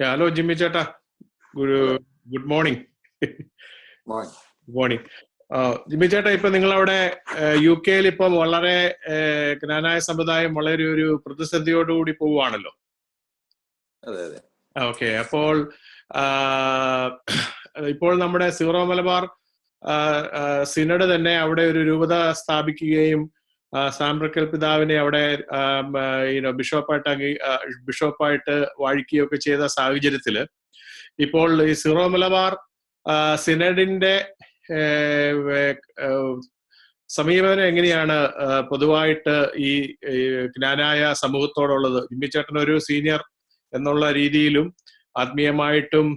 Hello Jimmy ചേട്ടാ good good morning morning Jimmy ചേട്ടാ ഇപ്പൊ നിങ്ങളവിടെ യു കെയിൽ ഇപ്പം വളരെ ജ്ഞാനായ സമുദായം വളരെ ഒരു പ്രതിസന്ധിയോടുകൂടി പോവുകയാണല്ലോ. ഓക്കെ. അപ്പോൾ ഇപ്പോൾ നമ്മുടെ സീറോ മലബാർ സിനഡ് തന്നെ അവിടെ ഒരു രൂപത സ്ഥാപിക്കുകയും സാമ്പ്രക്കൽ പിതാവിനെ അവിടെ ബിഷപ്പായിട്ട് അംഗീ ബിഷപ്പായിട്ട് വാഴിക്കുകയൊക്കെ ചെയ്ത സാഹചര്യത്തിൽ ഇപ്പോൾ ഈ സിറോ മലബാർ സിനഡിന്റെ സമീപനം എങ്ങനെയാണ് പൊതുവായിട്ട് ഈ ജ്ഞാനായ സമൂഹത്തോടുള്ളത്? ജിമ്മിച്ചേട്ടൻ ഒരു സീനിയർ എന്നുള്ള രീതിയിലും ആത്മീയമായിട്ടും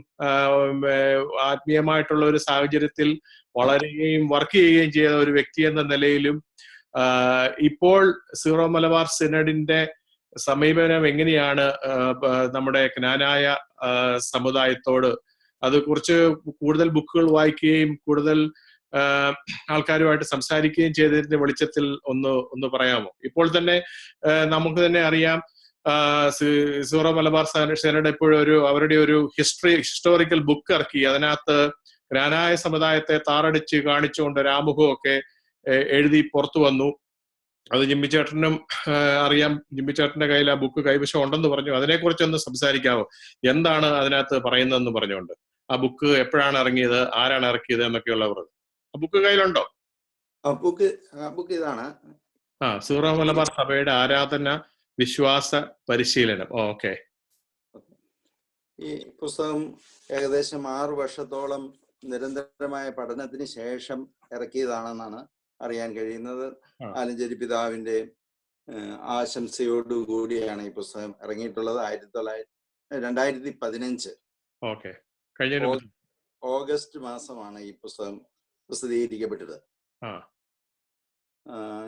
ആത്മീയമായിട്ടുള്ള ഒരു സാഹചര്യത്തിൽ വളരുകയും വർക്ക് ചെയ്യുകയും ചെയ്ത ഒരു വ്യക്തി എന്ന നിലയിലും ഇപ്പോൾ സീറോ മലബാർ സിനഡിന്റെ സമീപനം എങ്ങനെയാണ് നമ്മുടെ ജ്ഞാനായ സമുദായത്തോട്? അത് കുറച്ച് കൂടുതൽ ബുക്കുകൾ വായിക്കുകയും കൂടുതൽ ആൾക്കാരുമായിട്ട് സംസാരിക്കുകയും ചെയ്തതിന്റെ വെളിച്ചത്തിൽ ഒന്ന് ഒന്ന് പറയാമോ? ഇപ്പോൾ തന്നെ നമുക്ക് തന്നെ അറിയാം സീറോ മലബാർ സേനയുടെ ഇപ്പോഴും ഒരു അവരുടെ ഒരു ഹിസ്റ്ററി ഹിസ്റ്റോറിക്കൽ ബുക്ക് ഇറക്കി. അതിനകത്ത് ജ്ഞാനായ സമുദായത്തെ താറടിച്ച് കാണിച്ചുകൊണ്ട് എ- എഴുതി പുറത്തു വന്നു. അത് ജിമ്മിച്ചേട്ടനും അറിയാം. ജിമ്മിച്ചേട്ടന്റെ കയ്യിൽ ആ ബുക്ക് കൈവശം ഉണ്ടെന്ന് പറഞ്ഞു. അതിനെക്കുറിച്ചൊന്ന് സംസാരിക്കാമോ എന്താണ് അതിനകത്ത് പറയുന്നതെന്ന് പറഞ്ഞുകൊണ്ട്. ആ ബുക്ക് എപ്പോഴാണ് ഇറങ്ങിയത്? ആരാണ് ഇറക്കിയത് എന്നൊക്കെയുള്ള പറഞ്ഞു ആ ബുക്ക് കയ്യിലുണ്ടോ? ആ ബുക്ക് ആ ബുക്ക് ഇതാണ്. ആ സീറോ മലബാർ സഭയുടെ ആരാധന വിശ്വാസ പരിശീലനം. ഓക്കെ. ഈ പുസ്തകം ഏകദേശം ആറു വർഷത്തോളം നിരന്തരമായ പഠനത്തിന് ശേഷം ഇറക്കിയതാണെന്നാണ് അറിയാൻ കഴിയുന്നത്. ആലഞ്ചേരി പിതാവിന്റെ ആശംസയോടുകൂടിയാണ് ഈ പുസ്തകം ഇറങ്ങിയിട്ടുള്ളത്. ആയിരത്തി തൊള്ളായിരത്തി രണ്ടായിരത്തി പതിനഞ്ച് ഓക്കെ. കഴിഞ്ഞ ഒരു ഓഗസ്റ്റ് മാസമാണ് ഈ പുസ്തകം പ്രസിദ്ധീകരിക്കപ്പെട്ടത്.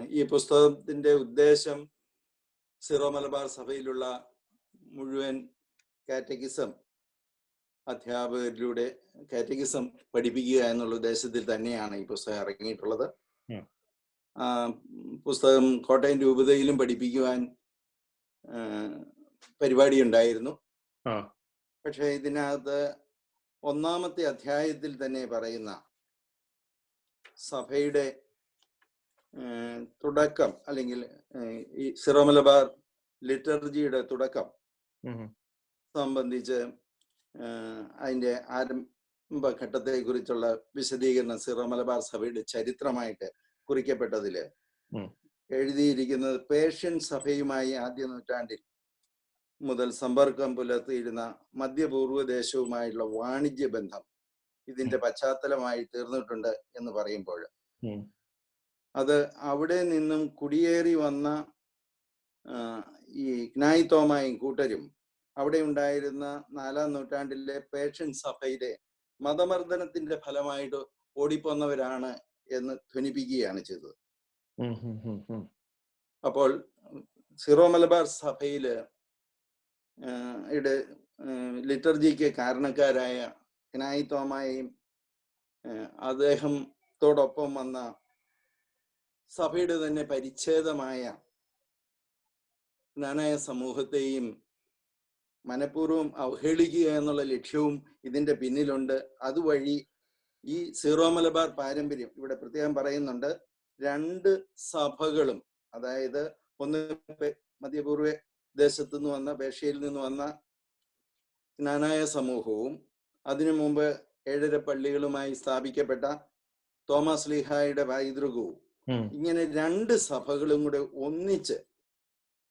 ഈ പുസ്തകത്തിന്റെ ഉദ്ദേശം സിറോ മലബാർ സഭയിലുള്ള മുഴുവൻ കാറ്റഗിസം അധ്യാപകരിലൂടെ കാറ്റഗിസം പഠിപ്പിക്കുക എന്നുള്ള ഉദ്ദേശത്തിൽ തന്നെയാണ് ഈ പുസ്തകം ഇറങ്ങിയിട്ടുള്ളത്. പുസ്തകം കോട്ടയം രൂപതയിലും പഠിപ്പിക്കുവാൻ പരിപാടി ഉണ്ടായിരുന്നു പക്ഷെ ഇതിനകത്ത് ഒന്നാമത്തെ അധ്യായത്തിൽ തന്നെ പറയുന്ന സഭയുടെ തുടക്കം അല്ലെങ്കിൽ ഈ സിറോ മലബാർ ലിറ്റർജിയുടെ തുടക്കം സംബന്ധിച്ച് അതിന്റെ അതിന്റെ ആരംഭഘട്ടത്തെ കുറിച്ചുള്ള വിശദീകരണം സിറോ മലബാർ സഭയുടെ ചരിത്രമായിട്ട് കുറിക്കപ്പെട്ടതിൽ. എഴുതിയിരിക്കുന്നത് പേർഷ്യൻ സഭയുമായി ആദ്യ നൂറ്റാണ്ടിൽ മുതൽ സമ്പർക്കം പുലർത്തിയിരുന്ന മധ്യപൂർവ ദേശവുമായുള്ള വാണിജ്യ ബന്ധം ഇതിന്റെ പശ്ചാത്തലമായി തീർന്നിട്ടുണ്ട് എന്ന് പറയുമ്പോൾ അത് അവിടെ നിന്നും കുടിയേറി വന്ന ഈ ഗ്നായിത്തോമായും തോമായും കൂട്ടരും അവിടെ ഉണ്ടായിരുന്ന നാലാം നൂറ്റാണ്ടിലെ പേർഷ്യൻ സഭയിലെ മതമർദ്ദനത്തിന്റെ ഫലമായിട്ട് ഓടിപ്പോന്നവരാണ് എന്ന് ധ്വനിപ്പിക്കുകയാണ് ചെയ്തത്. അപ്പോൾ സിറോ മലബാർ സഭയിൽ ലിറ്റർജിക്ക് കാരണക്കാരായ ഇനായി തോമായും അദ്ദേഹത്തോടൊപ്പം വന്ന സഭയുടെ തന്നെ പരിച്ഛേദമായ നാനായ സമൂഹത്തെയും മനഃപൂർവം അവഹേളിക്കുക എന്നുള്ള ലക്ഷ്യവും ഇതിന്റെ പിന്നിലുണ്ട്. അതുവഴി ഈ സീറോ മലബാർ പാരമ്പര്യം ഇവിടെ പ്രത്യേകം പറയുന്നുണ്ട്. രണ്ട് സഭകളും അതായത് ഒന്ന് മധ്യപൂർവ ദേശത്തു നിന്ന് വന്ന പേർഷ്യയിൽ നിന്ന് വന്ന ജ്ഞാനായ സമൂഹവും അതിനു മുമ്പ് ഏഴര പള്ളികളുമായി സ്ഥാപിക്കപ്പെട്ട തോമസ് ലീഹായുടെ പൈതൃകവും. ഇങ്ങനെ രണ്ട് സഭകളും കൂടെ ഒന്നിച്ച്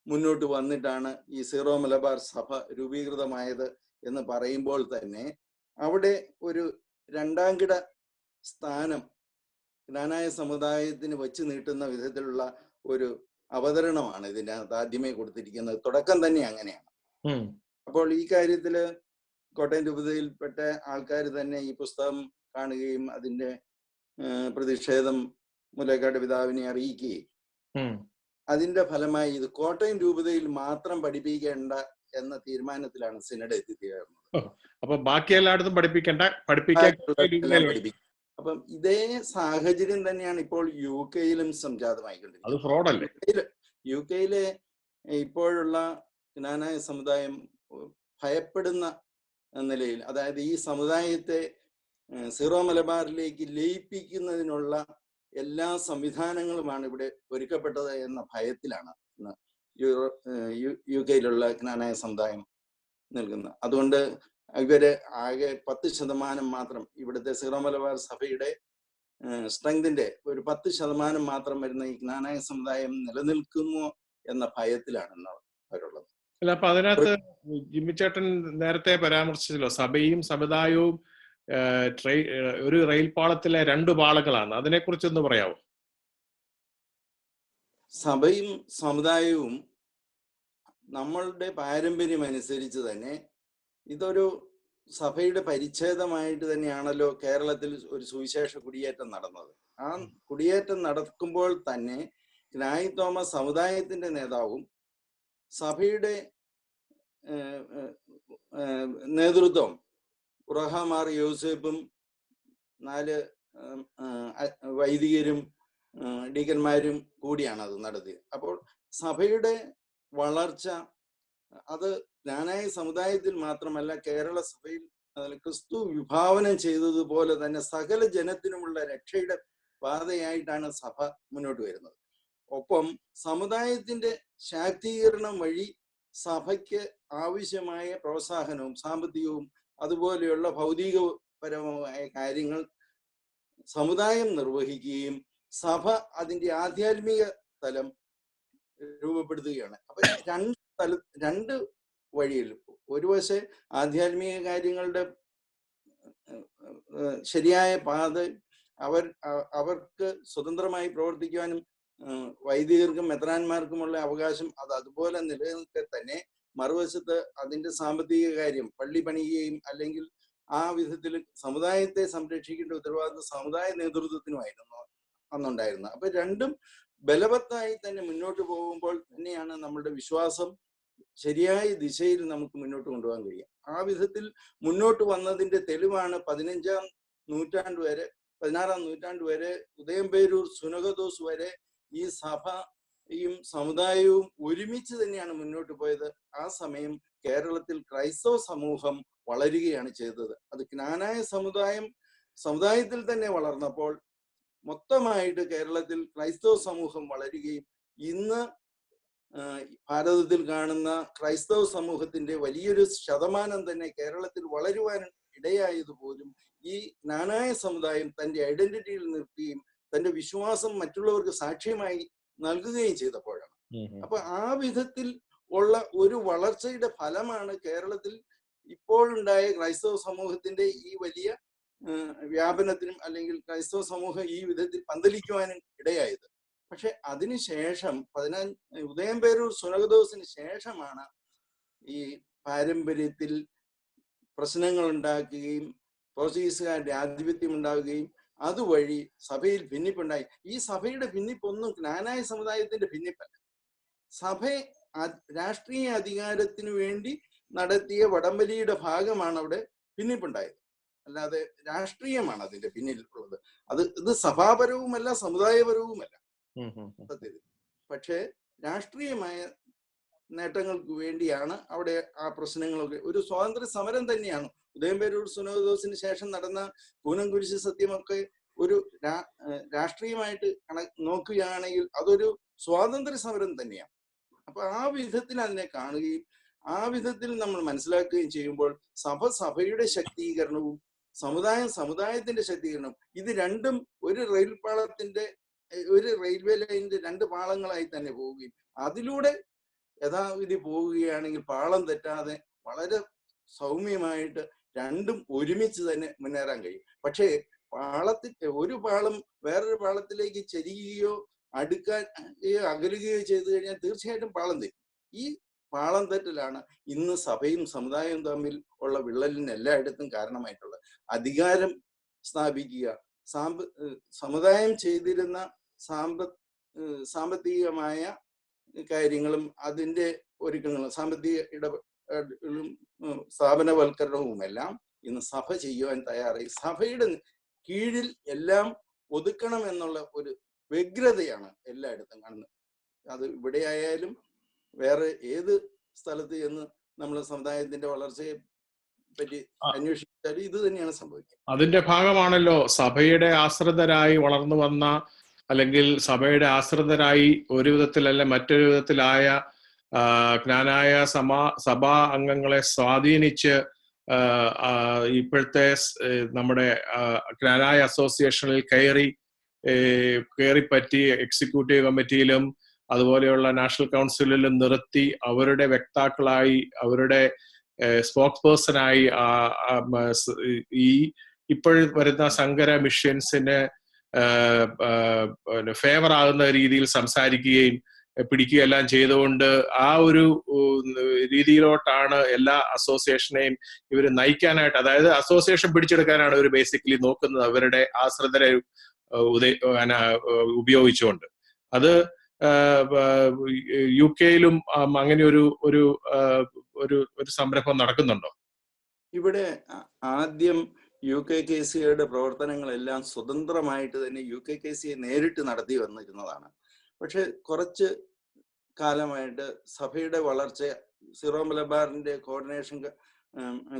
മുന്നോട്ട് വന്നിട്ടാണ് ഈ സീറോ മലബാർ സഭ രൂപീകൃതമായത് എന്ന് പറയുമ്പോൾ തന്നെ അവിടെ ഒരു രണ്ടാം കിട സ്ഥാനം ജ്ഞാനായ സമുദായത്തിന് വെച്ച് നീട്ടുന്ന വിധത്തിലുള്ള ഒരു അവതരണമാണ് ഇതിന്റെ അകത്ത് ആദ്യമേ കൊടുത്തിരിക്കുന്നത്. തുടക്കം തന്നെ അങ്ങനെയാണ്. അപ്പോൾ ഈ കാര്യത്തിൽ കോട്ടയം രൂപതയിൽപ്പെട്ട ആൾക്കാർ തന്നെ ഈ പുസ്തകം കാണുകയും അതിന്റെ പ്രതിഷേധം മുലക്കാട് പിതാവിനെ അറിയിക്കുകയും. അതിന്റെ ഫലമായി ഇത് കോട്ടയം രൂപതയിൽ മാത്രം പഠിപ്പിക്കേണ്ട എന്ന തീരുമാനത്തിലാണ് സിനഡ് എത്തിച്ചേർന്നത്. അപ്പൊ ബാക്കി എല്ലായിടത്തും പഠിപ്പിക്കണ്ട പഠിപ്പിക്കാൻ അപ്പം ഇതേ സാഹചര്യം തന്നെയാണ് ഇപ്പോൾ യു കെയിലും സംജാതമായിക്കൊണ്ടിരിക്കുന്നത്. യു കെയിൽ ഇപ്പോഴുള്ള ജ്ഞാനായ സമുദായം ഭയപ്പെടുന്ന നിലയിൽ അതായത് ഈ സമുദായത്തെ സീറോ മലബാറിലേക്ക് ലയിപ്പിക്കുന്നതിനുള്ള എല്ലാ സംവിധാനങ്ങളുമാണ് ഇവിടെ ഒരുക്കപ്പെട്ടത് എന്ന ഭയത്തിലാണ് യൂറോ യു- കെയിലുള്ള ജ്ഞാനായ സമുദായം നൽകുന്നത്. അതുകൊണ്ട് ഇവർ ആകെ പത്ത് ശതമാനം മാത്രം ഇവിടുത്തെ സീറോ മലബാർ സഭയുടെ സ്ട്രെങ്തിന്റെ ഒരു പത്ത് ശതമാനം മാത്രം വരുന്ന ഈ ജ്ഞാനായ സമുദായം നിലനിൽക്കുന്നു എന്ന ഭയത്തിലാണ് അവരുള്ളത്. അല്ല അപ്പൊ അതിനകത്ത് ജിമ്മിച്ചേട്ടൻ നേരത്തെ പരാമർശിച്ചല്ലോ സഭയും സമുദായവും ഏഹ്, ട്രെയി- ഏഹ്, ഒരു റെയിൽ പാളത്തിലെ രണ്ട് പാളങ്ങളാണ്. അതിനെക്കുറിച്ചൊന്ന് പറയാമോ സഭയും സമുദായവും നമ്മളുടെ പാരമ്പര്യം അനുസരിച്ച് തന്നെ ഇതൊരു സഭയുടെ പരിച്ഛേദമായിട്ട് തന്നെയാണല്ലോ കേരളത്തിൽ ഒരു സുവിശേഷ കുടിയേറ്റം നടന്നത്. ആ കുടിയേറ്റം നടക്കുമ്പോൾ തന്നെ ഗ്നായി തോമസ് സമുദായത്തിന്റെ നേതാവും സഭയുടെ നേതൃത്വം ഉറഹമാർ യോസേപ്പും നാല് വൈദികരും ഡീക്കന്മാരും കൂടിയാണ് അത് നടത്തിയത്. അപ്പോൾ സഭയുടെ വളർച്ച അത് ജ്ഞാനായ സമുദായത്തിൽ മാത്രമല്ല കേരള സഭയിൽ ക്രിസ്തു വിഭാവനം ചെയ്തതുപോലെ തന്നെ സകല ജനത്തിനുമുള്ള രക്ഷയുടെ പാതയായിട്ടാണ് സഭ മുന്നോട്ട് വരുന്നത്. ഒപ്പം സമുദായത്തിന്റെ ശാക്തീകരണം വഴി സഭയ്ക്ക് ആവശ്യമായ പ്രോത്സാഹനവും സാമ്പത്തികവും അതുപോലെയുള്ള ഭൗതികപരമായ കാര്യങ്ങൾ സമുദായം നിർവഹിക്കുകയും സഭ അതിന്റെ ആധ്യാത്മിക തലം രൂപപ്പെടുത്തുകയാണ്. അപ്പൊ രണ്ട് തല രണ്ട് വഴിയിൽ ഒരു വശം ആധ്യാത്മിക കാര്യങ്ങളുടെ ശരിയായ പാത അവർ അവർക്ക് സ്വതന്ത്രമായി പ്രവർത്തിക്കുവാനും വൈദികർക്കും മെത്രാന്മാർക്കുമുള്ള അവകാശം അത് അതുപോലെ നിലനിൽക്കെ തന്നെ മറുവശത്ത് അതിന്റെ സാമ്പത്തിക കാര്യം പള്ളി പണിയുകയും അല്ലെങ്കിൽ ആ വിധത്തിൽ സമുദായത്തെ സംരക്ഷിക്കേണ്ട ഉത്തരവാദിത്വം സമുദായ നേതൃത്വത്തിനുമായിരുന്നു അന്നുണ്ടായിരുന്നത്. അപ്പൊ രണ്ടും ബലവത്തായി തന്നെ മുന്നോട്ട് പോകുമ്പോൾ തന്നെയാണ് നമ്മളുടെ വിശ്വാസം ശരിയായ ദിശയിൽ നമുക്ക് മുന്നോട്ട് കൊണ്ടുപോകാൻ കഴിയും ആ വിധത്തിൽ മുന്നോട്ട് വന്നതിന്റെ തെളിവാണ് പതിനഞ്ചാം നൂറ്റാണ്ട് വരെ പതിനാറാം നൂറ്റാണ്ട് വരെ ഉദയംപേരൂർ സുനകദോസ് വരെ ഈ സഭയും സമുദായവും ഒരുമിച്ച് തന്നെയാണ് മുന്നോട്ട് പോയത്. ആ സമയം കേരളത്തിൽ ക്രൈസ്തവ സമൂഹം വളരുകയാണ് ചെയ്തത്. അത് ജ്ഞാനായ സമുദായം സമുദായത്തിൽ തന്നെ വളർന്നപ്പോൾ മൊത്തമായിട്ട് കേരളത്തിൽ ക്രൈസ്തവ സമൂഹം വളരുകയും ഇന്ന് ഭാരതത്തിൽ കാണുന്ന ക്രൈസ്തവ സമൂഹത്തിന്റെ വലിയൊരു ശതമാനം തന്നെ കേരളത്തിൽ വളരുവാൻ ഇടയായത് പോലും ഈ ജ്ഞാനായ സമുദായം തന്റെ ഐഡന്റിറ്റിയിൽ നിർത്തുകയും തന്റെ വിശ്വാസം മറ്റുള്ളവർക്ക് സാക്ഷ്യമായി നൽകുകയും ചെയ്തപ്പോഴാണ്. അപ്പൊ ആ വിധത്തിൽ ഉള്ള ഒരു വളർച്ചയുടെ ഫലമാണ് കേരളത്തിൽ ഇപ്പോഴുണ്ടായ ക്രൈസ്തവ സമൂഹത്തിന്റെ ഈ വലിയ വ്യാപനത്തിനും അല്ലെങ്കിൽ ക്രൈസ്തവ സമൂഹം ഈ വിധത്തിൽ പന്തലിക്കുവാനും ഇടയായത്. പക്ഷെ അതിനുശേഷം പതിനഞ്ച് ഉദയംപേരൂർ സുനകദോസിന് ശേഷമാണ് ഈ പാരമ്പര്യത്തിൽ പ്രശ്നങ്ങൾ ഉണ്ടാക്കുകയും പോർച്ചുഗീസുകാരുടെ ആധിപത്യം ഉണ്ടാവുകയും അതുവഴി സഭയിൽ ഭിന്നിപ്പുണ്ടായി. ഈ സഭയുടെ ഭിന്നിപ്പൊന്നും ജ്ഞാനായ സമുദായത്തിന്റെ ഭിന്നിപ്പല്ല. സഭ രാഷ്ട്രീയ അധികാരത്തിനു വേണ്ടി നടത്തിയ വടംവലിയുടെ ഭാഗമാണ് അവിടെ ഭിന്നിപ്പുണ്ടായത്. അല്ലാതെ രാഷ്ട്രീയമാണ് അതിന്റെ പിന്നിൽ ഉള്ളത്. അത് ഇത് സഭാപരവുമല്ല സമുദായപരവുമല്ല. സത്യത്തിൽ. പക്ഷേ രാഷ്ട്രീയമായ നേട്ടങ്ങൾക്ക് വേണ്ടിയാണ് അവിടെ ആ പ്രശ്നങ്ങളൊക്കെ. ഒരു സ്വാതന്ത്ര്യ സമരം തന്നെയാണ് ഉദയംപേരൂർ സുനോദോസിന് ശേഷം നടന്ന കൂനം കുരിശ് സത്യമൊക്കെ ഒരു രാഷ്ട്രീയമായിട്ട് കണ നോക്കുകയാണെങ്കിൽ അതൊരു സ്വാതന്ത്ര്യ സമരം തന്നെയാണ്. അപ്പൊ ആ വിധത്തിൽ അതിനെ കാണുകയും ആ വിധത്തിൽ നമ്മൾ മനസ്സിലാക്കുകയും ചെയ്യുമ്പോൾ സഭ സഭയുടെ ശക്തീകരണവും സമുദായം സമുദായത്തിന്റെ ശക്തീകരണവും ഇത് രണ്ടും ഒരു റെയിൽ പാളത്തിന്റെ ഒരു റെയിൽവേ ലൈനിന്റെ രണ്ട് പാളങ്ങളായി തന്നെ പോവുകയും അതിലൂടെ യഥാവിധി പോവുകയാണെങ്കിൽ പാളം തെറ്റാതെ വളരെ സൗമ്യമായിട്ട് രണ്ടും ഒരുമിച്ച് തന്നെ മുന്നേറാൻ കഴിയും. പക്ഷേ പാളത്തിൽ ഒരു പാളം വേറൊരു പാളത്തിലേക്ക് ചെരിയുകയോ അടുക്കാൻ അകലുകയോ ചെയ്തു കഴിഞ്ഞാൽ തീർച്ചയായിട്ടും പാളം തെറ്റും. ഈ പാളം തെറ്റലാണ് ഇന്ന് സഭയും സമുദായവും തമ്മിൽ ഉള്ള വിള്ളലിന് എല്ലായിടത്തും കാരണമായിട്ടുള്ളത്. അധികാരം സ്ഥാപിക്കുക സാമ്പ സമുദായം ചെയ്തിരുന്ന സാമ്പ സാമ്പത്തികമായ കാര്യങ്ങളും അതിന്റെ ഒരുക്കങ്ങളും സാമ്പത്തിക ഉം, സ്ഥാപനവൽക്കരണവും എല്ലാം ഇന്ന് സഭ ചെയ്യുവാൻ തയ്യാറായി. സഭയുടെ കീഴിൽ എല്ലാം ഒതുക്കണം എന്നുള്ള ഒരു വ്യഗ്രതയാണ് എല്ലായിടത്തും കാണുന്നത്. അത് ഇവിടെ ആയാലും വേറെ ഏത് സ്ഥലത്ത് ചെന്ന് നമ്മൾ സമുദായത്തിന്റെ വളർച്ചയെ പറ്റി അന്വേഷിച്ചാലും അന്വേഷിച്ചാൽ ഇത് തന്നെയാണ് സംഭവിക്കുക അതിന്റെ ഭാഗമാണല്ലോ സഭയുടെ ആശ്രിതരായി വളർന്നു വന്ന അല്ലെങ്കിൽ സഭയുടെ ആശ്രിതരായി ഒരു വിധത്തിലല്ല മറ്റൊരു വിധത്തിലായ ജ്ഞാനായ സമാ സഭാ അംഗങ്ങളെ സ്വാധീനിച്ച് ഇപ്പോഴത്തെ നമ്മുടെ ജ്ഞാനായ അസോസിയേഷനിൽ കയറി കയറിപ്പറ്റി എക്സിക്യൂട്ടീവ് കമ്മിറ്റിയിലും അതുപോലെയുള്ള നാഷണൽ കൗൺസിലിലും നിർത്തി അവരുടെ വ്യക്താക്കളായി അവരുടെ സ്പോക്സ് പേഴ്സണായി ഈ ഇപ്പോഴും വരുന്ന സങ്കര മിഷ്യൻസിന് ഫേവർ ആകുന്ന രീതിയിൽ സംസാരിക്കുകയും പിടിക്കുകയെല്ലാം ചെയ്തുകൊണ്ട് ആ ഒരു രീതിയിലോട്ടാണ് എല്ലാ അസോസിയേഷനെയും ഇവർ നയിക്കാനായിട്ട് അതായത് അസോസിയേഷൻ പിടിച്ചെടുക്കാനാണ് ഇവർ ബേസിക്കലി നോക്കുന്നത് അവരുടെ ആശ്രിതരെ ഉപയോഗിച്ചുകൊണ്ട്. അത് യു കെയിലും അങ്ങനെ ഒരു ഒരു ഒരു സംരംഭം നടക്കുന്നുണ്ടോ? ഇവിടെ ആദ്യം യു കെ കെ സിയുടെ പ്രവർത്തനങ്ങളെല്ലാം സ്വതന്ത്രമായിട്ട് തന്നെ യു കെ കെ സിയെ നേരിട്ട് നടത്തി വന്നിരുന്നതാണ്. പക്ഷെ കുറച്ച് കാലമായിട്ട് സഭയുടെ വളർച്ച സിറോ മലബാറിന്റെ കോർഡിനേഷൻ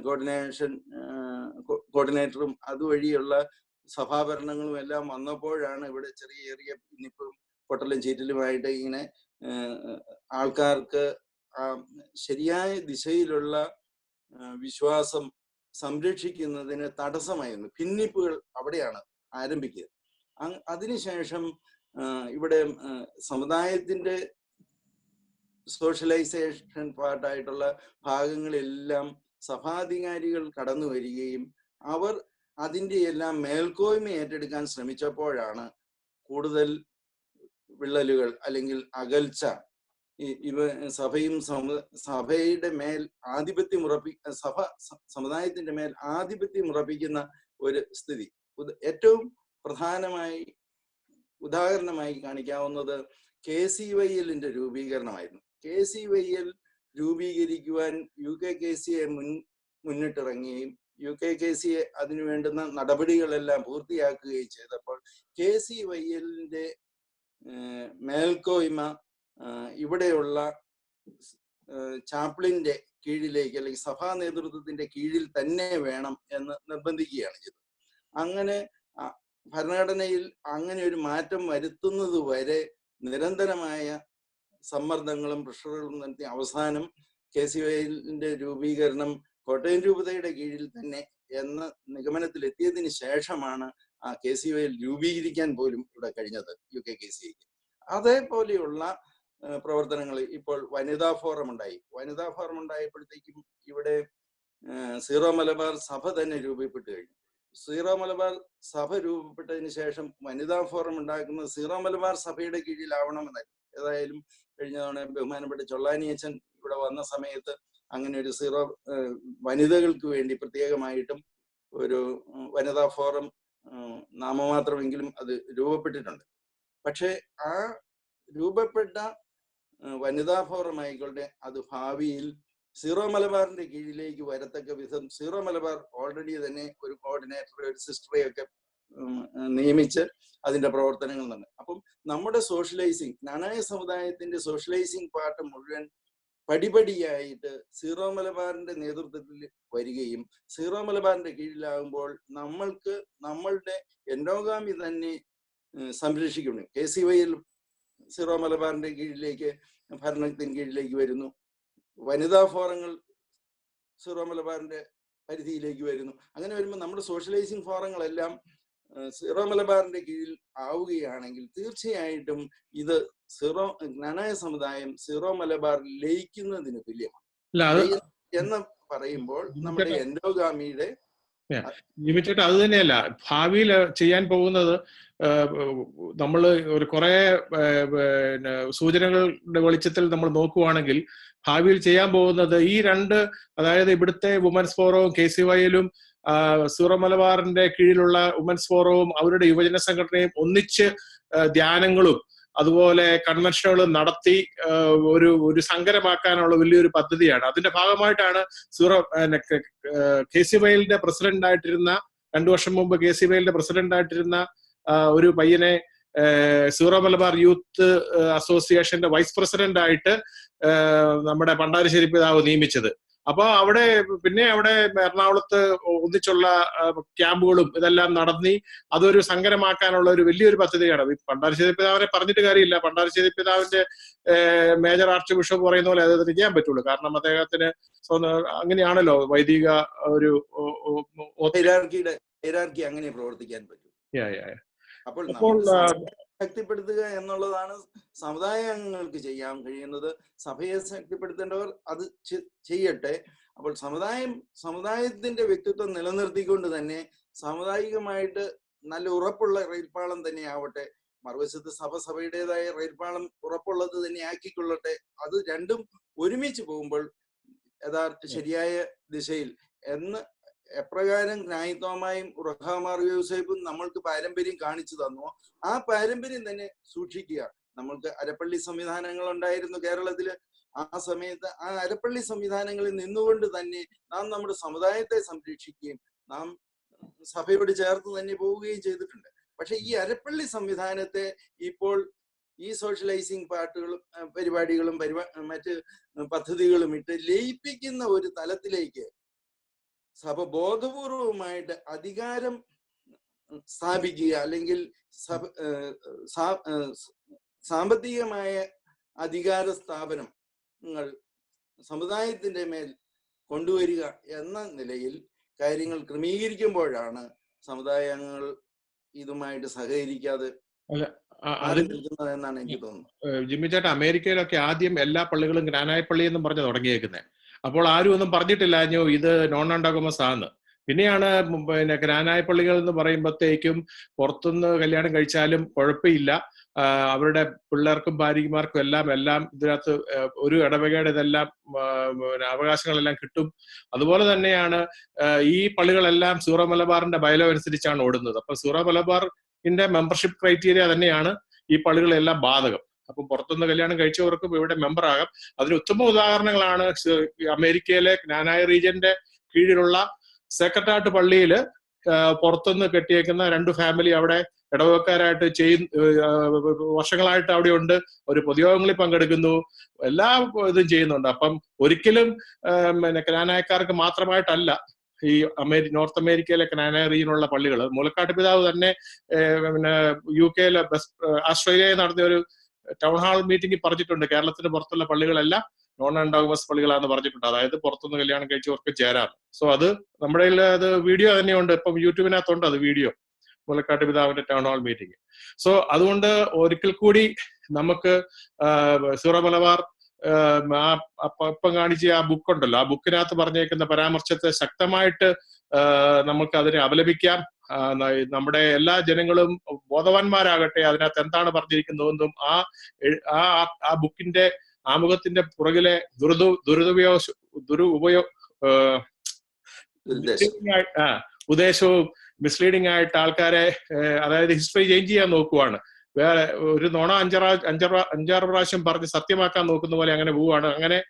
കോർഡിനേഷൻ കോർഡിനേറ്ററും അതുവഴിയുള്ള സഭാഭരണങ്ങളും എല്ലാം വന്നപ്പോഴാണ് ഇവിടെ ചെറിയ ചെറിയ ഭിന്നിപ്പും പൊട്ടലും ചീറ്റലുമായിട്ട് ഇങ്ങനെ ആൾക്കാർക്ക് ശരിയായ ദിശയിലുള്ള വിശ്വാസം സംരക്ഷിക്കുന്നതിന് തടസ്സമായിരുന്നു. ഭിന്നിപ്പുകൾ അവിടെയാണ് ആരംഭിക്കുക. അതിനുശേഷം ഇവിടെ സമുദായത്തിന്റെ സോഷ്യലൈസേഷൻ പാർട്ടായിട്ടുള്ള ഭാഗങ്ങളെല്ലാം സഭാധികാരികൾ കടന്നു വരികയും അവർ അതിന്റെ എല്ലാം മേൽക്കോയ്മ ഏറ്റെടുക്കാൻ ശ്രമിച്ചപ്പോഴാണ് കൂടുതൽ വിള്ളലുകൾ അല്ലെങ്കിൽ അകൽച്ച. ഇവ സഭയും സഭയുടെ മേൽ ആധിപത്യം ഉറപ്പി സഭ സമുദായത്തിന്റെ മേൽ ആധിപത്യം ഉറപ്പിക്കുന്ന ഒരു സ്ഥിതി. ഏറ്റവും പ്രധാനമായി ഉദാഹരണമായി കാണിക്കാവുന്നത് കെ സി വൈ എല്ലിന്റെ രൂപീകരണമായിരുന്നു. കെ സി വൈ എൽ രൂപീകരിക്കുവാൻ യു കെ കെ സിയെ മുൻ മുന്നിട്ടിറങ്ങുകയും യു കെ കെ സിയെ അതിനു വേണ്ടുന്ന നടപടികളെല്ലാം പൂർത്തിയാക്കുകയും ചെയ്തപ്പോൾ കെ സി വൈ എല്ലിന്റെ മേൽക്കോയ്മ ഇവിടെയുള്ള ചാപ്ലിന്റെ കീഴിലേക്ക് അല്ലെങ്കിൽ സഭാ നേതൃത്വത്തിന്റെ കീഴിൽ തന്നെ വേണം എന്ന് നിർബന്ധിക്കുകയാണ് ചെയ്തത്. അങ്ങനെ ഭരണഘടനയിൽ അങ്ങനെ ഒരു മാറ്റം വരുത്തുന്നത് വരെ നിരന്തരമായ സമ്മർദ്ദങ്ങളും പ്രഷറുകളും നടത്തി അവസാനം കെ സി വൈലിന്റെ രൂപീകരണം കോട്ടയം രൂപതയുടെ കീഴിൽ തന്നെ എന്ന നിഗമനത്തിൽ എത്തിയതിന് ശേഷമാണ് ആ കെ സി വൈൽ രൂപീകരിക്കാൻ പോലും ഇവിടെ കഴിഞ്ഞത് യു കെ കെ സി ഐക്ക്. അതേപോലെയുള്ള പ്രവർത്തനങ്ങൾ ഇപ്പോൾ വനിതാ ഫോറം ഉണ്ടായി. വനിതാ ഫോറം ഉണ്ടായപ്പോഴത്തേക്കും ഇവിടെ സീറോ മലബാർ സഭ തന്നെ രൂപപ്പെട്ടു കഴിഞ്ഞു. സീറോ മലബാർ സഭ രൂപപ്പെട്ടതിന് ശേഷം വനിതാ ഫോറം ഉണ്ടാക്കുന്നത് സീറോ മലബാർ സഭയുടെ കീഴിലാവണമെന്നായിരുന്നു ഏതായാലും കഴിഞ്ഞ തവണ ബഹുമാനപ്പെട്ട ചൊള്ളാനിയച്ചൻ ഇവിടെ വന്ന സമയത്ത് അങ്ങനെ ഒരു സീറോ വനിതകൾക്ക് വേണ്ടി പ്രത്യേകമായിട്ടും ഒരു വനിതാ ഫോറം നാമമാത്രമെങ്കിലും അത് രൂപപ്പെട്ടിട്ടുണ്ട്. പക്ഷേ ആ രൂപപ്പെട്ട വനിതാ ഫോറം ആയിക്കോട്ടെ അത് ഭാവിയിൽ സീറോ മലബാറിന്റെ കീഴിലേക്ക് വരത്തക്ക വിധം സീറോ മലബാർ ഓൾറെഡി തന്നെ ഒരു കോർഡിനേറ്ററെ ഒരു സിസ്റ്ററെ ഒക്കെ നിയമിച്ച് അതിന്റെ പ്രവർത്തനങ്ങൾ നടന്നു. അപ്പം നമ്മുടെ സോഷ്യലൈസിങ് നാണയ സമുദായത്തിന്റെ സോഷ്യലൈസിങ് പാർട്ട് മുഴുവൻ പടിപടിയായിട്ട് സീറോ മലബാറിന്റെ നേതൃത്വത്തിൽ വരികയും സീറോ മലബാറിന്റെ കീഴിലാകുമ്പോൾ നമ്മൾക്ക് നമ്മളുടെ എൻഡോഗാമി തന്നെ സംരക്ഷിക്കുന്നു കെ സി വൈയിൽ സീറോ മലബാറിന്റെ കീഴിലേക്ക് ഭരണത്തിന് കീഴിലേക്ക് വരുന്നു. വനിതാ ഫോറങ്ങൾ സിറോ മലബാറിന്റെ പരിധിയിലേക്ക് വരുന്നു. അങ്ങനെ വരുമ്പോൾ നമ്മുടെ സോഷ്യലൈസിങ് ഫോറങ്ങളെല്ലാം സിറോ മലബാറിന്റെ കീഴിൽ ആവുകയാണെങ്കിൽ തീർച്ചയായിട്ടും ഇത് സിറോ ജ്ഞാനായ സമുദായം സിറോ മലബാർ ലയിക്കുന്നതിന് തുല്യമാണ്. എന്ന് പറയുമ്പോൾ നമ്മുടെ എൻഡോഗാമിയുടെ ലിമിറ്റഡ് അത് തന്നെയല്ല. ഭാവിയിൽ ചെയ്യാൻ പോകുന്നത് നമ്മൾ ഒരു കുറെ സൂചനകളുടെ വെളിച്ചത്തിൽ നമ്മൾ നോക്കുവാണെങ്കിൽ ഭാവിയിൽ ചെയ്യാൻ പോകുന്നത് ഈ രണ്ട് അതായത് ഇവിടുത്തെ വുമൻസ് ഫോറവും കെ സി വൈയിലും സൂറ മലബാറിന്റെ കീഴിലുള്ള വുമൻസ് ഫോറവും അവരുടെ യുവജന സംഘടനയും ഒന്നിച്ച് ധ്യാനങ്ങളും അതുപോലെ കൺവെൻഷനുകൾ നടത്തി ഒരു ഒരു സങ്കരമാക്കാനുള്ള വലിയൊരു പദ്ധതിയാണ്. അതിന്റെ ഭാഗമായിട്ടാണ് സൂറ കെ സി വൈലിന്റെ പ്രസിഡന്റ് ആയിട്ടിരുന്ന രണ്ടു വർഷം മുമ്പ് കെ സി വൈലിന്റെ പ്രസിഡന്റ് ആയിട്ടിരുന്ന ഒരു പയ്യനെ സീറോ മലബാർ യൂത്ത് അസോസിയേഷന്റെ വൈസ് പ്രസിഡന്റ് ആയിട്ട് നമ്മുടെ പണ്ടാരശ്ശേരി പിതാവ് നിയമിച്ചത്. അപ്പൊ അവിടെ പിന്നെ അവിടെ എറണാകുളത്ത് ഒന്നിച്ചുള്ള ക്യാമ്പുകളും ഇതെല്ലാം നടന്നി അതൊരു സങ്കരമാക്കാനുള്ള ഒരു വലിയൊരു പദ്ധതിയാണ്. പണ്ടാരശ്ശേരി പിതാവിനെ പറഞ്ഞിട്ട് കാര്യമില്ല. പണ്ടാരശ്ശേരി പിതാവിന്റെ മേജർ ആർച്ച് ബിഷപ്പ് പറയുന്ന പോലെ അത് ചെയ്യാൻ പറ്റുള്ളൂ. കാരണം അദ്ദേഹത്തിന് അങ്ങനെയാണല്ലോ വൈദിക ഒരു അങ്ങനെ പ്രവർത്തിക്കാൻ പറ്റും. അപ്പോൾ ശക്തിപ്പെടുത്തുക എന്നുള്ളതാണ് സമുദായങ്ങൾക്ക് ചെയ്യാൻ കഴിയുന്നത്. സഭയെ ശക്തിപ്പെടുത്തേണ്ടവർ അത് ചെയ്യട്ടെ. അപ്പോൾ സമുദായം സമുദായത്തിന്റെ വ്യക്തിത്വം നിലനിർത്തിക്കൊണ്ട് തന്നെ സാമുദായികമായിട്ട് നല്ല ഉറപ്പുള്ള റെയിൽപാളം തന്നെ ആവട്ടെ മറുവശത്ത് സഭ സഭയുടേതായ റെയിൽപാളം ഉറപ്പുള്ളത് തന്നെ ആക്കിക്കൊള്ളട്ടെ. അത് രണ്ടും ഒരുമിച്ച് പോകുമ്പോൾ യഥാർത്ഥ ശരിയായ ദിശയിൽ എന്ന് എപ്രകാരം ന്യായത്വമായും റഹാമാർ യൂസേഫും നമ്മൾക്ക് പാരമ്പര്യം കാണിച്ചു തന്നു. ആ പാരമ്പര്യം തന്നെ സൂക്ഷിക്കുക. നമ്മൾക്ക് അരപ്പള്ളി സംവിധാനങ്ങൾ ഉണ്ടായിരുന്നു കേരളത്തിൽ. ആ സമയത്ത് ആ അരപ്പള്ളി സംവിധാനങ്ങളിൽ നിന്നുകൊണ്ട് തന്നെ നാം നമ്മുടെ സമുദായത്തെ സംരക്ഷിക്കുകയും നാം സഭയോട് ചേർത്ത് തന്നെ പോവുകയും ചെയ്തിട്ടുണ്ട്. പക്ഷെ ഈ അരപ്പള്ളി സംവിധാനത്തെ ഇപ്പോൾ ഈ സോഷ്യലൈസിങ് പാട്ടുകളും പരിപാടികളും പരിപാ മറ്റ് പദ്ധതികളും ഇട്ട് ലയിപ്പിക്കുന്ന ഒരു തലത്തിലേക്ക് സഭ ബോധപൂർവമായിട്ട് അധികാരം സ്ഥാപിക്കുക അല്ലെങ്കിൽ സാമ്പത്തികമായ അധികാര സ്ഥാപനങ്ങൾ സമുദായത്തിന്റെ മേൽ കൊണ്ടുവരിക എന്ന നിലയിൽ കാര്യങ്ങൾ ക്രമീകരിക്കുമ്പോഴാണ് സമുദായങ്ങൾ ഇതുമായിട്ട് സഹകരിക്കാതെ എന്നാണ് എനിക്ക് തോന്നുന്നത്. ജിമ്മി ചേട്ടാ അമേരിക്കയിലൊക്കെ ആദ്യം എല്ലാ പള്ളികളും ഗ്രാനായ പള്ളി എന്ന് പറഞ്ഞ് തുടങ്ങിയേക്കുന്നത് അപ്പോൾ ആരും ഒന്നും പറഞ്ഞിട്ടില്ല അഞ്ഞു ഇത് നോൺ അണ്ടോഗമസ് ആണ് പിന്നെയാണ് പിന്നെ ഗ്രാനായ പള്ളികൾ എന്ന് പറയുമ്പോഴത്തേക്കും പുറത്തുനിന്ന് കല്യാണം കഴിച്ചാലും കുഴപ്പമില്ല. അവരുടെ പിള്ളേർക്കും ഭാര്യമാർക്കും എല്ലാം എല്ലാം ഇതിനകത്ത് ഒരു ഇടവകയുടെ ഇതെല്ലാം അവകാശങ്ങളെല്ലാം കിട്ടും. അതുപോലെ തന്നെയാണ് ഈ പള്ളികളെല്ലാം സൂറോ മലബാറിന്റെ ബയലോ അനുസരിച്ചാണ് ഓടുന്നത്. അപ്പൊ സൂറോ മലബാറിന്റെ മെമ്പർഷിപ്പ് ക്രൈറ്റീരിയ തന്നെയാണ് ഈ പള്ളികളെല്ലാം ബാധകം. അപ്പൊ പുറത്തുനിന്ന് കല്യാണം കഴിച്ചവർക്കും ഇവിടെ മെമ്പർ ആകാം. അതിന് ഉത്തമ ഉദാഹരണങ്ങളാണ് അമേരിക്കയിലെ ജ്ഞാനായ റീജിയന്റെ കീഴിലുള്ള സെക്രട്ടാട്ട് പള്ളിയിൽ പുറത്തുനിന്ന് കെട്ടിയേക്കുന്ന രണ്ട് ഫാമിലി അവിടെ ഇടവക്കാരായിട്ട് ചെയ്യുന്ന വർഷങ്ങളായിട്ട് അവിടെ ഉണ്ട് ഒരു പൊതുയോഗങ്ങളിൽ പങ്കെടുക്കുന്നു. എല്ലാ ഇതും ചെയ്യുന്നുണ്ട്. അപ്പം ഒരിക്കലും പിന്നെ ക്നാനായക്കാർക്ക് മാത്രമായിട്ടല്ല ഈ അമേരി നോർത്ത് അമേരിക്കയിലെ ക്നാനായ റീജിയനുള്ള പള്ളികൾ മൂലക്കാട്ട് പിതാവ് തന്നെ പിന്നെ യു കെയിലെ ആസ്ട്രേലിയയിൽ നടത്തിയ ഒരു ടൗൺ ഹാൾ മീറ്റിംഗിൽ പറഞ്ഞിട്ടുണ്ട്. കേരളത്തിന് പുറത്തുള്ള പള്ളികളെല്ലാം നോൺ അണ്ടോഗമസ് പള്ളികളാണെന്ന് പറഞ്ഞിട്ടുണ്ട്. അതായത് പുറത്തുനിന്ന് കല്യാണം കഴിച്ചവർക്ക് ചേരാം സോ അത് നമ്മുടെ അത് വീഡിയോ തന്നെയുണ്ട്. ഇപ്പം യൂട്യൂബിനകത്തുണ്ട് അത് വീഡിയോ മുലക്കാട്ട് പിതാവിന്റെ ടൗൺ ഹാൾ മീറ്റിംഗ്. സോ അതുകൊണ്ട് ഒരിക്കൽ കൂടി നമുക്ക് സീറോ മലബാർ ഇപ്പം കാണിച്ച ആ ബുക്ക് ഉണ്ടല്ലോ ആ ബുക്കിനകത്ത് പറഞ്ഞേക്കുന്ന പരാമർശത്തെ ശക്തമായിട്ട് നമുക്ക് അതിനെ അപലപിക്കാം. നമ്മുടെ എല്ലാ ജനങ്ങളും ബോധവാന്മാരാകട്ടെ അതിനകത്ത് എന്താണ് പറഞ്ഞിരിക്കുന്നതെന്നും ആ ആ ആ- ബുക്കിന്റെ ആമുഖത്തിന്റെ പുറകിലെ ദുരിത ദുരിതുപയോഗ ദുരു ഉപയോ ഉദ്ദേശവും മിസ്ലീഡിംഗ് ആയിട്ട് ആൾക്കാരെ അതായത് ഹിസ്റ്ററി ചേഞ്ച് ചെയ്യാൻ നോക്കുവാണ്. വേറെ ഒരു നോണ അഞ്ചാറ അഞ്ചാറ് അഞ്ചാറ് പ്രാവശ്യം പറഞ്ഞ് സത്യമാക്കാൻ നോക്കുന്ന പോലെ അങ്ങനെ പോവുകയാണ്. അങ്ങനെ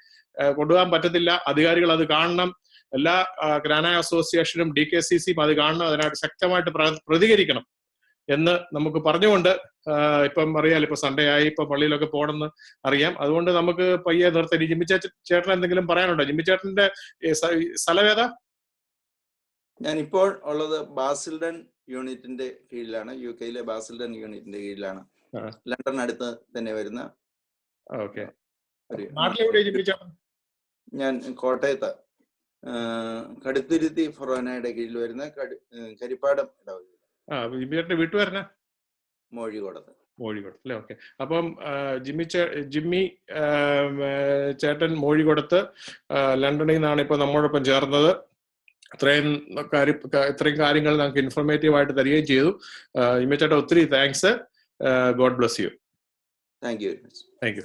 കൊണ്ടുപോകാൻ പറ്റത്തില്ല. അധികാരികൾ അത് കാണണം. എല്ലാ ഗ്രാനായ അസോസിയേഷനും ഡി കെ സി സിയും അത് കാണണം അതിനായിട്ട് ശക്തമായിട്ട് പ്ര- പ്രതികരിക്കണം എന്ന് നമുക്ക് പറഞ്ഞുകൊണ്ട് ഇപ്പം അറിയാലോ ഇപ്പൊ സൺഡേ ആയി ഇപ്പൊ പള്ളിയിലൊക്കെ പോകണമെന്ന് അറിയാം. അതുകൊണ്ട് നമുക്ക് പയ്യെ നിർത്തി. ജിമ്മി ചേട്ടൻ എന്തെങ്കിലും പറയാനുണ്ടോ? ജിമ്മിച്ചേട്ടന്റെ സ്ഥലവേദ ഇപ്പോൾ ഉള്ളത് ബാസിൽഡൻ യൂണിറ്റിന്റെ കീഴിലാണ്. യു കെയിലെ ബാസിൽഡൻ യൂണിറ്റിന്റെ കീഴിലാണ്. ലണ്ടൻ അടുത്ത് തന്നെ വരുന്ന ഞാൻ കോട്ടയത്ത് കടുത്തുരുത്തി ഫൊറോനയുടെ കീഴിൽ വരുന്ന കരിപ്പാടം ഇടവക വീട്ടു ജിമ്മി മോഴികോടത്ത് വീട്ടുകാരനാ മോഴിക്കോടത്ത്. അല്ലേ? ഓക്കെ. അപ്പം ജിമ്മി ജിമ്മി ചേട്ടൻ മോഴികൊടുത്ത് ലണ്ടനിൽ നിന്നാണ് ഇപ്പൊ നമ്മോടൊപ്പം ചേർന്നത്. ഇത്രയും കാര്യം ഇത്രയും കാര്യങ്ങൾ നമുക്ക് ഇൻഫോർമേറ്റീവ് ആയിട്ട് തരികയും ചെയ്തു. ജിമ്മി ചേട്ടൻ ഒത്തിരി thanks God bless you. Thank you very much thank you